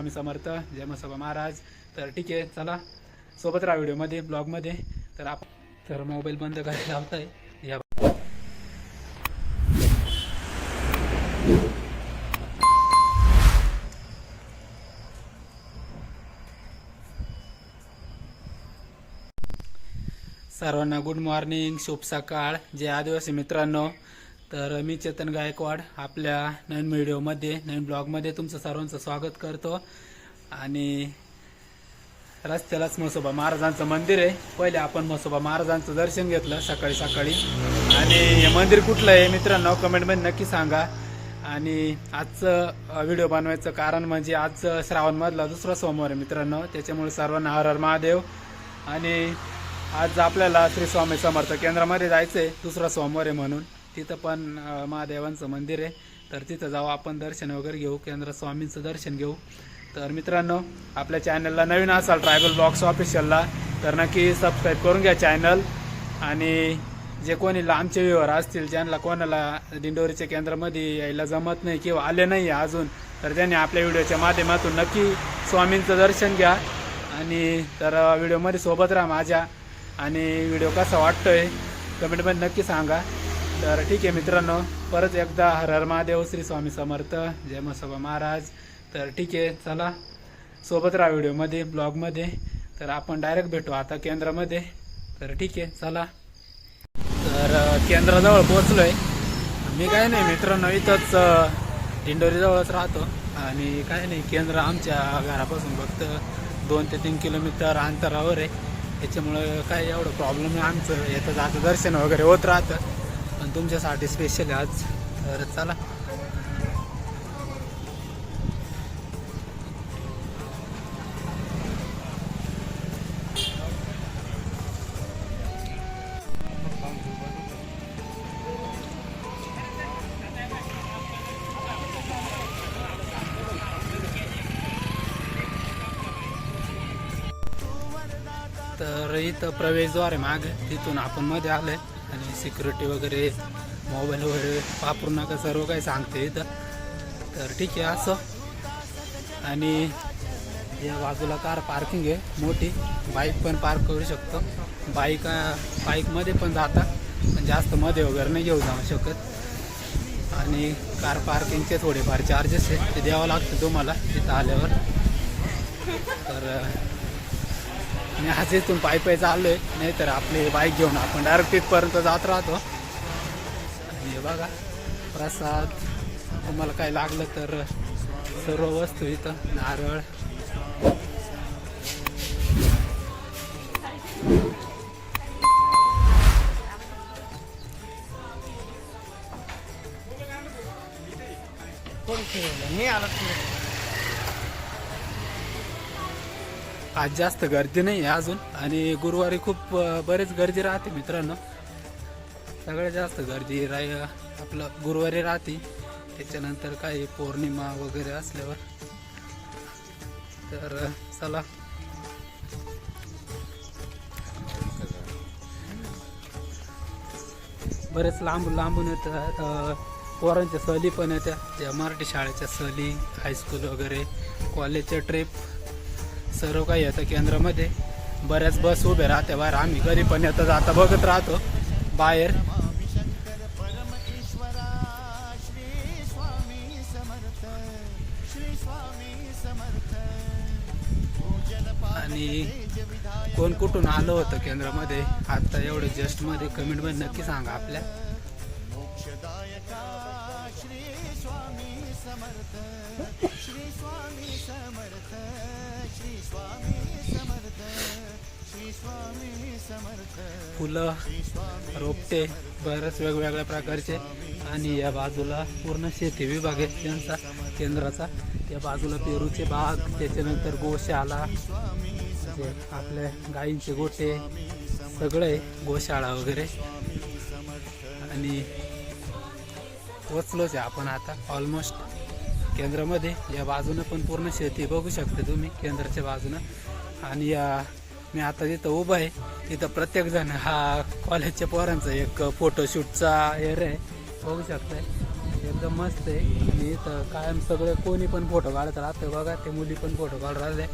स्वामी समर्थ जय मसोबा महाराज. तर ठीक आहे चला. सोबत राहा व्हिडिओमध्ये ब्लॉगमध्ये. तर आप तर मोबाईल बंद करायला लावताय. या सर्वांना गुड मॉर्निंग शुभ सकाळ जे आदिवासी मित्रांनो. तर मी चेतन गायकवाड आपल्या नवीन व्हिडिओमध्ये नवीन ब्लॉगमध्ये तुमचं सर्वांचं स्वागत करतो. आणि रस्त्यालाच म्हसोबा महाराजांचं मंदिर आहे. पहिले आपण म्हसोबा महाराजांचं दर्शन घेतलं सकाळी सकाळी. आणि हे मंदिर कुठलं आहे मित्रांनो? कमेंटमध्ये नक्की सांगा. आणि आजचं व्हिडिओ बनवायचं कारण म्हणजे आज श्रावणमधला दुसरा सोमवार आहे मित्रांनो. त्याच्यामुळे सर्वांना हर हर महादेव. आणि आज आपल्याला श्री स्वामी समर्थ केंद्रामध्ये जायचं आहे दुसरा सोमवार आहे म्हणून. तिथं पण महादेवांचं मंदिर आहे. तर तिथं जाऊ आपण दर्शन वगैरे घेऊ केंद्र स्वामींचं दर्शन घेऊ. तर मित्रांनो आपल्या चॅनलला नवीन असाल ट्रायबल ब्लॉक्स ऑफिशियलला तर नक्की सबस्क्राईब करून घ्या चॅनल आणि जे कोणी लांबचे व्ह्यूवर असतील ज्यांना कोणाला दिंडोरीच्या केंद्रामध्ये यायला जमत नाही किंवा आले नाही अजून तर त्यांनी आपल्या व्हिडिओच्या माध्यमातून नक्की स्वामींचं दर्शन घ्या. आणि तर व्हिडिओमध्ये सोबत राहा माझ्या. आणि व्हिडिओ कसा वाटतोय कमेंटमध्ये नक्की सांगा. तर ठीक आहे मित्रांनो परत एकदा हर हर महादेव श्री स्वामी समर्थ जय मसोबा महाराज. तर ठीक आहे चला. सोबत राहा व्हिडिओमध्ये ब्लॉगमध्ये. तर आपण डायरेक्ट भेटू आता केंद्रामध्ये. तर ठीक आहे चला. तर केंद्राजवळ केंद्राजवळ आहे मी काय नाही मित्रांनो इथंच दिंडोरीजवळच राहतो. आणि काय नाही केंद्र आमच्या घरापासून फक्त दोन ते तीन किलोमीटर अंतरावर आहे. त्याच्यामुळं काय एवढं प्रॉब्लेम आहे आमचं येतं जातं दर्शन वगैरे होत राहतं. तुमच्यासाठी स्पेशल आहे आज. तर चला. तर इथं प्रवेशद्वार आहे माग. तिथून आपण मध्ये आलोय. सिक्युरिटी वगैरे मोबाईल वगैरे वापरू नका सर्व काही सांगते इथं. तर ठीक आहे असं. आणि या बाजूला कार पार्किंग आहे मोठी. बाईक पण पार्क करू शकतो. बाईक बाईकमध्ये पण जाता पण जास्त मध्ये वगैरे नाही घेऊ जाऊ शकत. आणि कार पार्किंगचे थोडेफार चार्जेस आहेत ते द्यावं लागतं तुम्हाला तिथं आल्यावर. तर आणि आज इथून पाय पाय चाललोय. नाही तर आपली बाईक घेऊन आपण डायरेक्ट तिथपर्यंत जात राहतो. आणि हे बघा प्रसाद तुम्हाला काय लागलं तर सर्व वस्तू इथं नारळ. आज जास्त गर्दी नाही आहे अजून. आणि गुरुवारी खूप बरेच गर्दी राहते मित्रांनो. सगळ्यात जास्त गर्दी राय आपलं गुरुवारी राहते. त्याच्यानंतर काही पौर्णिमा वगैरे असल्यावर. तर चला. बरेच लांबून लांबून येतात पोरांच्या सहली पण येत्या त्या मराठी शाळेच्या सहली हायस्कूल वगैरे कॉलेजच्या ट्रिप सर्व काही येतं केंद्रामध्ये बऱ्याच बस उभे राहते बाहेर आम्ही कधी पण येतं आता बघत राहतो. बाहेर. आणि कोण कुठून आलं होतं केंद्रामध्ये? आता एवढं जस्टमध्ये कमेंटमध्ये नक्की सांगा आपल्या. श्री स्वामी समर्थ. श्री स्वामी समर्थ. फुलं रोपटे बरेच वेगवेगळ्या प्रकारचे. आणि या बाजूला पूर्ण शेती विभाग आहे त्यांचा केंद्राचा. या बाजूला पेरूचे बाग त्याच्यानंतर गोशाळा आपल्या गाईंचे गोटे सगळे गोशाळा वगैरे. आणि पोचलोच आहे आपण आता ऑलमोस्ट केंद्रामध्ये. या बाजूनं पण पूर्ण शेती बघू शकता तुम्ही केंद्राच्या बाजूनं. आणि या मी आता जिथं उभा आहे तिथं प्रत्येक जण हा कॉलेजच्या पोरांचा एक फोटोशूटचा एरिया आहे. बघू शकताय. एकदम मस्त आहे. आणि इथं कायम सगळे कोणी पण फोटो काढत राहतं बघा. ते मुली पण फोटो काढत राहते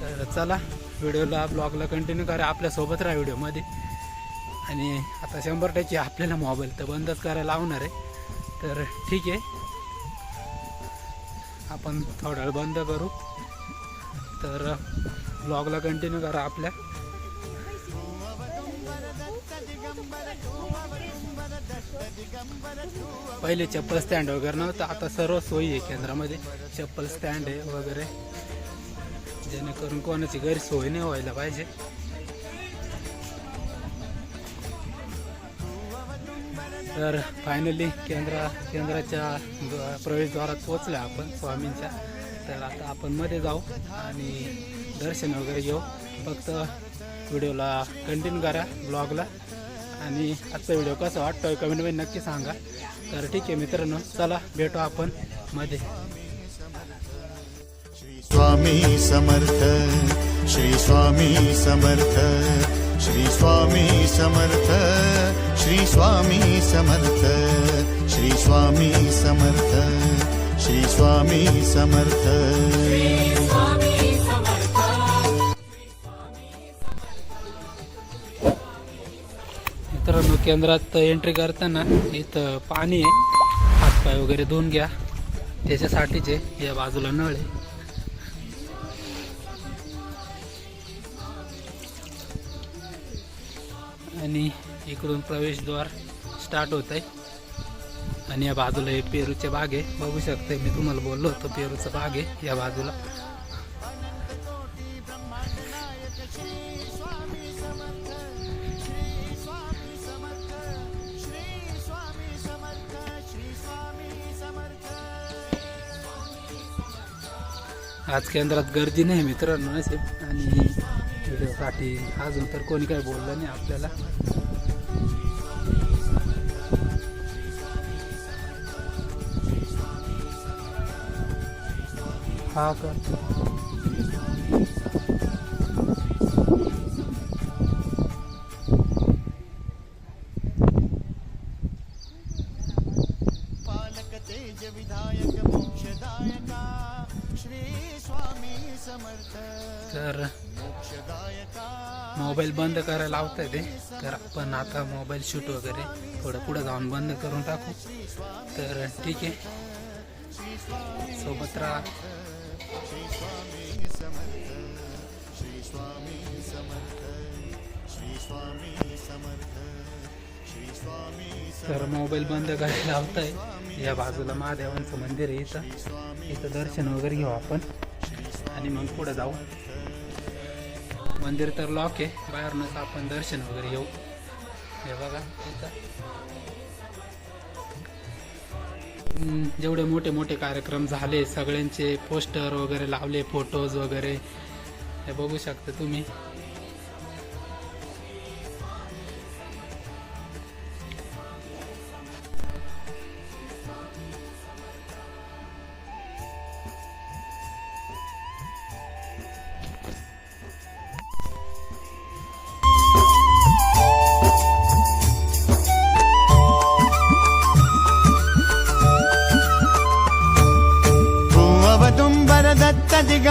तर चला व्हिडिओला ब्लॉगला कंटिन्यू करा. आपल्यासोबत राहा व्हिडिओमध्ये. आणि आता शंभर टक्के आपल्याला मोबाईल तर बंदच करायला लावणार आहे. तर ठीक आहे. आपण थोडा वेळ बंद करू. तर ब्लॉगला कंटिन्यू करा आपल्या. पहिले चप्पल स्टँड वगैरे नव्हतं आता सर्व सोयी आहे केंद्रामध्ये. चप्पल स्टँड आहे वगैरे. जेणेकरून कोणाची गैरसोय नाही व्हायला पाहिजे. तर फायनली केंद्रा केंद्राच्या प्रवेशद्वारात पोचल्या आपण स्वामींच्या. तर आता आपण मध्ये जाऊ आणि दर्शन वगैरे घेऊ. फक्त व्हिडिओला कंटिन्यू करा ब्लॉगला आणि आजचा व्हिडिओ कसा वाटतोय कमेंटमध्ये नक्की सांगा. तर ठीक आहे मित्रांनो चला भेटू आपण मध्ये. स्वामी समर्थ श्री स्वामी समर्थ श्री स्वामी समर्थ श्री स्वामी समर्थ श्री स्वामी समर्थ श्री स्वामी समर्थ. मित्रांनो केंद्रात एंट्री करताना इथं पाणी आहे. हातपाय वगैरे धुवून घ्या. त्याच्यासाठीच आहे या बाजूला नळ आहे. आणि इकडून प्रवेशद्वार. स्टार्ट होत आहे आणि या बाजूला हे पेरूचे बाग आहे बघू शकते मी तुम्हाला बोललो होतो पेरूचं बाग आहे या बाजूला. आज केंद्रात गर्दी नाही मित्रांनो असे आणि व्हिडिओसाठी अजून तर कोणी काही बोललं नाही आपल्याला. हा का पालक तेज विधायक श्री स्वामी तर मोबाईल बंद करायला लावताय ते. तर आपण आता मोबाईल शूट वगैरे थोडं पुढे जाऊन बंद करून टाकू. तर ठीक आहे. सोबत राहा. श्री स्वामी समर्थ श्री स्वामी समर्थ श्री स्वामी समर्थ श्री स्वामी तर मोबाईल बंद करायला लावताय. या बाजूला महादेवांचं मंदिर आहे इथं. इथं दर्शन वगैरे घेऊ आपण. आणि मग पुढे जाऊ. मंदिर तर लॉक आहे. बाहेरूनच आपण दर्शन वगैरे घेऊ. हे बघा इथं. जेवढे मोठे मोठे कार्यक्रम झाले सगळ्यांचे पोस्टर वगैरे लावले फोटोज वगैरे. हे बघू शकता तुम्ही.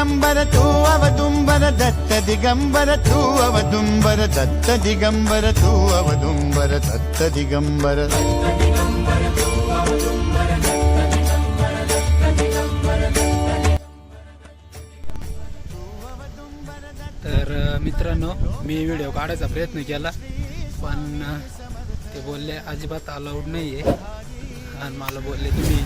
दिगंबर तू अवदुंबर दत्त दिगंबर तू अवदुंबर दत्त दिगंबर तू अवदुंबर दत्त दिगंबर. तर मित्रांनो मी व्हिडिओ काढायचा प्रयत्न केला पण ते बोलले अजिबात अलाउड नाही आहे आणि मला बोलले तुम्ही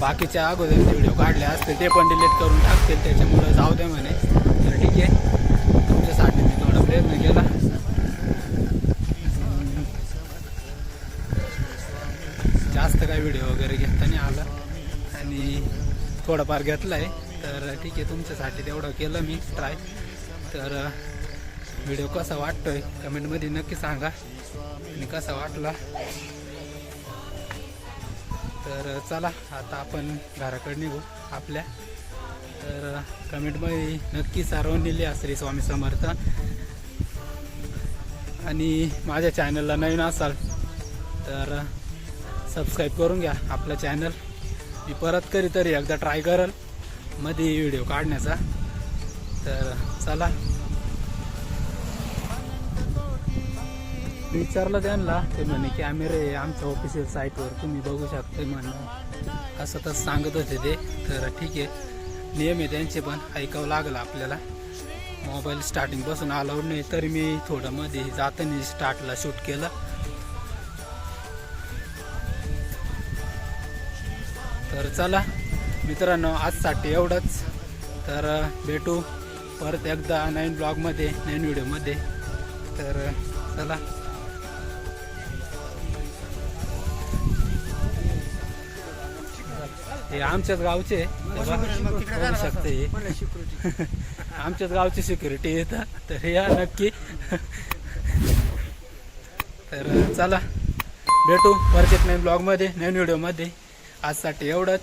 बाकीच्या अगोदर व्हिडिओ काढले असते ते पण डिलीट करून टाकतील. त्याच्यामुळं जाऊ दे म्हणे. तर ठीक आहे. तुमच्यासाठी मी थोडा प्रयत्न केला. जास्त काय व्हिडिओ वगैरे घेता नाही आला. आणि थोडाफार घेतला आहे तर ठीक आहे तुमच्यासाठी तेवढं केलं मी ट्राय तर व्हिडिओ कसा वाटतोय? कमेंटमध्ये नक्की सांगा. आणि कसा वाटला? तर चला आता आपण घराकडे निघू आपल्या. तर कमेंटमध्ये नक्की सारवून दिली श्री स्वामी समर्थ. आणि माझ्या चॅनलला नवीन असाल तर सबस्क्राईब करून घ्या आपलं चॅनल मी परत कधीतरी एकदा ट्राय करलमध्ये व्हिडिओ काढण्याचा. तर चला विचारलं त्यांना ते म्हणे कॅमेरे आमच्या ऑफिशियल साईटवर तुम्ही बघू शकता म्हणून. असं तर सांगत होते ते. तर ठीक आहे. नियम आहे त्यांचे पण. ऐकावं लागलं आपल्याला. मोबाईल स्टार्टिंगपासून अलाउड नाही तरी मी थोडं मध्ये जाताना स्टार्टला शूट केलं. तर चला मित्रांनो आजसाठी एवढंच. तर भेटू परत एकदा नवीन ब्लॉगमध्ये नवीन व्हिडिओमध्ये तर चला. हे आमच्याच गावचे बघू शकते हे. आमच्याच गावची सिक्युरिटी येतात तर या नक्की. तर चला भेटू परत एक नवीन ब्लॉगमध्ये नवीन व्हिडिओमध्ये आजसाठी एवढंच.